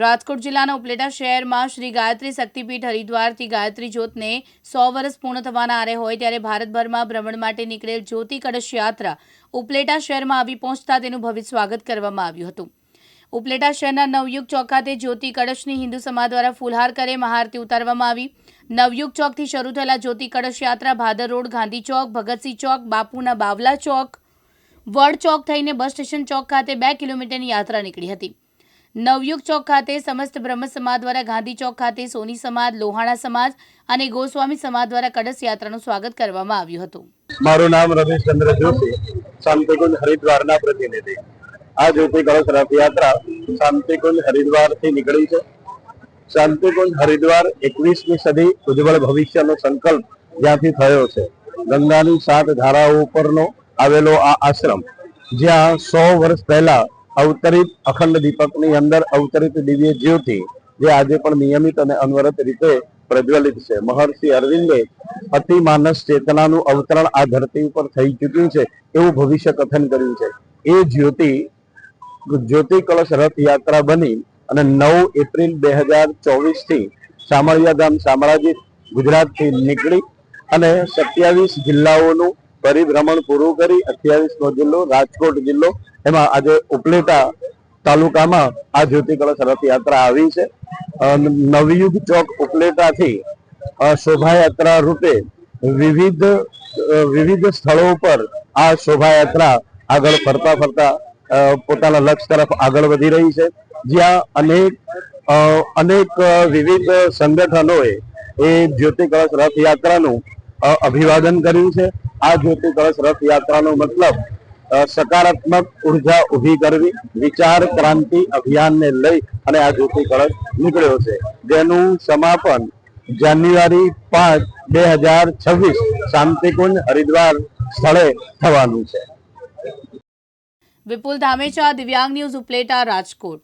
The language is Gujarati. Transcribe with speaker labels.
Speaker 1: રાજકોટ જિલ્લાના ઉપલેટા શહેરમાં શ્રી ગાયત્રી શક્તિપીઠ હરિદ્વારથી ગાયત્રી જ્યોતને સો વર્ષ પૂર્ણ થવાના આરે હોય ત્યારે ભારતભરમાં ભ્રમણ માટે નીકળેલ જ્યોતિ કળશ યાત્રા ઉપલેટા શહેરમાં આવી પહોંચતા તેનું ભવ્ય સ્વાગત કરવામાં આવ્યું હતું. ઉપલેટા શહેરના નવયુગ ચોક ખાતે જ્યોતિ કળશની હિન્દુ સમાજ દ્વારા ફૂલહાર કરે મહાઆરતી ઉતારવામાં આવી. નવયુગ ચોકથી શરૂ થયેલા જ્યોતિ કળશ યાત્રા, ભાદર રોડ, ગાંધી ચોક, ભગતસિંહ ચોક, બાપુના બાવલા ચોક, વડ ચોક થઈને બસ સ્ટેશન ચોક ખાતે બે કિલોમીટરની યાત્રા નીકળી હતી. નવયુગ ચોક ખાતે સમસ્ત બ્રહ્મ સમાજ દ્વારા ગાંધી ચોક ખાતે સોની સમાજ, લોહાણા સમાજ અને ગોસ્વામી સમાજ દ્વારા કળશ યાત્રાનું સ્વાગત કરવામાં આવ્યું હતું.
Speaker 2: મારું નામ રમેશચંદ્ર જોશી, શાંતિકુંજ હરિદ્વારના પ્રતિનિધિ. આ જ્યોતિ કળશ રથયાત્રા શાંતિકુંજ હરિદ્વારથી નીકળી છે. શાંતિકુંજ હરિદ્વાર એકવીસમી સદી ઉજ્જવળ ભવિષ્યનો સંકલ્પ જ્યાંથી થયો છે. ગંગાની સાત ધારાઓ ઉપરનો આવેલો આ આશ્રમ, જ્યાં સો વર્ષ પહેલા અવતરિત અખંડ દીપકની અંદર અવતરિત દિવ્ય જ્યોતિ જે આજે પણ નિયમિત અને અનવરત રીતે પ્રજ્વલિત છે. મહર્ષિ અરવિંદે અતિ માનસ ચેતનાનું અવતરણ આ ધરતી ઉપર થઈ ચૂક્યું છે, એવું ભવિષ્ય કથન કર્યું છે. એ જ્યોતિ જ્યોતિ કળશ રથયાત્રા બની અને નવ એપ્રિલ બે હજાર ચોવીસથી શામળિયાધામ શામળાજી ગુજરાતથી નીકળી અને સત્યાવીસ જિલ્લાઓનું પરિભ્રમણ પૂરું કરી અઠ્યાવીસમો જિલ્લો, રાજકોટ જિલ્લો એમાં આજે ઉપલેટા તાલુકામાં આ જ્યોતિ કળશ રથયાત્રા આવી છે. નવયુગ ચોક ઉપલેટાથી શોભાયાત્રા રૂપે વિવિધ વિવિધ સ્થળો પર આ શોભાયાત્રા આગળ ફરતા ફરતા પોતાના લક્ષ્ય તરફ આગળ વધી રહી છે. જ્યાં અનેક અનેક વિવિધ સંગઠનોએ એ જ્યોતિ કળશ રથયાત્રાનું અભિવાદન કર્યું છે. આ જ્યોતિ કળશ રથયાત્રાનો મતલબ સકારાત્મક ઊર્જા ઊભી કરવી, વિચાર ક્રાંતિ અભિયાનને લઈ અને આ જ્યોતિ કળશ નીકળ્યો છે. જેનું સમાપન જાન્યુઆરી પાંચ, બે હજાર છવ્વીસ શાંતિકુંજ હરિદ્વાર સ્થળે થવાનું છે.
Speaker 1: વિપુલ ધામેચા, દિવ્યાંગ ન્યૂઝ ઉપલેટા, રાજકોટ.